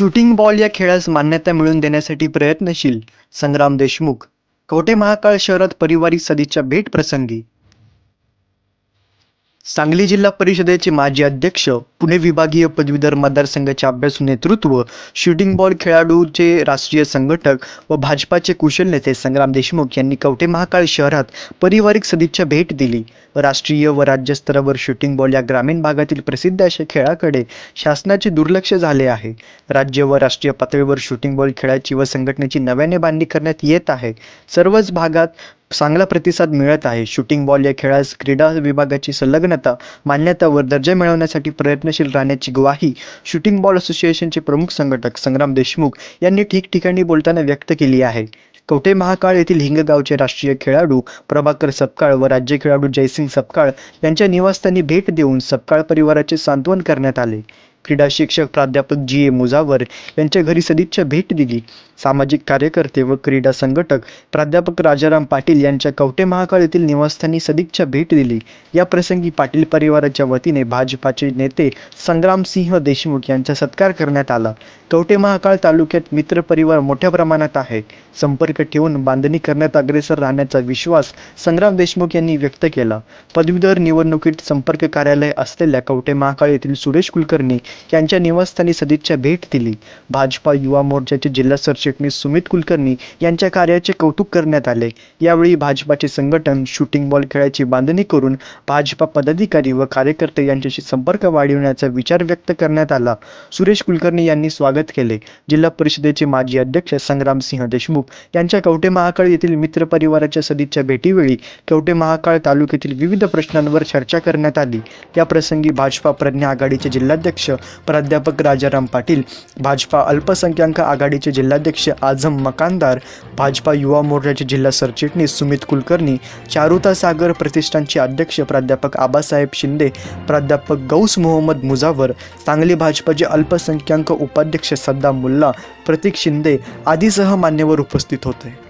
Shooting ball या खेळास मान्यता मिळवून देण्यासाठी प्रयत्नशील संग्राम देशमुख कवठे महाकाळ शहरात परिवारिक सदिच्छा भेट प्रसंगी सांगली जिल्हा परिषदेचे माजी अध्यक्ष पुणे विभागीय पदवीधर मतदारसंघाचे अभ्यासू नेतृत्व शूटिंग बॉल खेळाडूचे राष्ट्रीय संघटक व भाजपाचे कुशल नेते संग्राम देशमुख यांनी कवठे महाकाळ शहरात पारिवारिक सदिच्छा भेट दिली. राष्ट्रीय व राज्यस्तरावर शूटिंग बॉल या ग्रामीण भागातील प्रसिद्ध अशा खेळाकडे शासनाचे दुर्लक्ष झाले आहे. राज्य व राष्ट्रीय पातळीवर शूटिंग बॉल खेळाची व संघटनेची नव्याने बांधणी करण्यात येत आहे. सर्वच भागात चांगला प्रतिसाद मिळत आहे. शूटिंग बॉल या खेळास क्रीडा विभागाची संलग्नता मान्यता व दर्जा मिळवण्यासाठी प्रयत्नशील राहण्याची ग्वाही शूटिंग बॉल असोसिएशनचे प्रमुख संघटक संग्राम देशमुख यांनी ठिकठिकाणी बोलताना व्यक्त केली आहे. कवठे महाकाळ येथील हिंगगावचे राष्ट्रीय खेळाडू प्रभाकर सपकाळ व राज्य खेळाडू जयसिंग सपकाळ यांच्या निवासस्थानी भेट देऊन सपकाळ परिवाराचे सांत्वन करण्यात आले. क्रीडा शिक्षक प्राध्यापक जी ए मुजावर यांच्या घरी सदिच्छा भेट दिली. सामाजिक कार्यकर्ते व क्रीडा संघटक प्राध्यापक राजाराम पाटील यांच्या कवटे महाकाळ येथील निवासस्थानी सदिच्छा भेट दिली. या प्रसंगी पाटील परिवाराच्या वतीने भाजपाचे नेते संग्रामसिंह देशमुख यांचा सत्कार करण्यात आला. कवटे महाकाळ तालुक्यात मित्र परिवार मोठ्या प्रमाणात आहे. संपर्क ठेवून बांधणी करण्यात अग्रेसर राहण्याचा विश्वास संग्राम देशमुख यांनी व्यक्त केला. पदवीधर निवडणुकीत संपर्क कार्यालय असलेल्या कवटे महाकाळ येथील सुरेश कुलकर्णी यांच्या निवासस्थानी सदिच्छा भेट दिली. भाजपा युवा मोर्चाचे जिल्हा सरचिटणीस सुमित कुलकर्णी यांच्या कार्याचे कौतुक करण्यात आले. यावेळी भाजपाचे संघटन शूटिंग बॉल खेळाची बांधणी करून भाजपा पदाधिकारी व कार्यकर्ते यांच्याशी संपर्क वाढविण्याचा विचार व्यक्त करण्यात आला. सुरेश कुलकर्णी यांनी स्वागत केले. जिल्हा परिषदेचे माजी अध्यक्ष संग्रामसिंह देशमुख यांच्या कवटे महाकाळ येथील मित्र परिवाराच्या सदिच्छा भेटीवेळी कवटे महाकाळ तालुक्यातील विविध प्रश्नांवर चर्चा करण्यात आली. या प्रसंगी भाजपा प्रज्ञा आघाडीचे जिल्हाध्यक्ष प्राध्यापक राजाराम पाटील भाजपा अल्पसंख्याक आघाडीचे जिल्हाध्यक्ष आझम मकानदार भाजपा युवा मोर्चाचे जिल्हा सरचिटणीस सुमित कुलकर्णी चारुता सागर प्रतिष्ठानचे अध्यक्ष प्राध्यापक आबासाहेब शिंदे प्राध्यापक गौस मोहम्मद मुजावर सांगली भाजपाचे अल्पसंख्याक उपाध्यक्ष सद्दाम मुल्ला प्रतीक शिंदे आदीसह मान्यवर उपस्थित होते.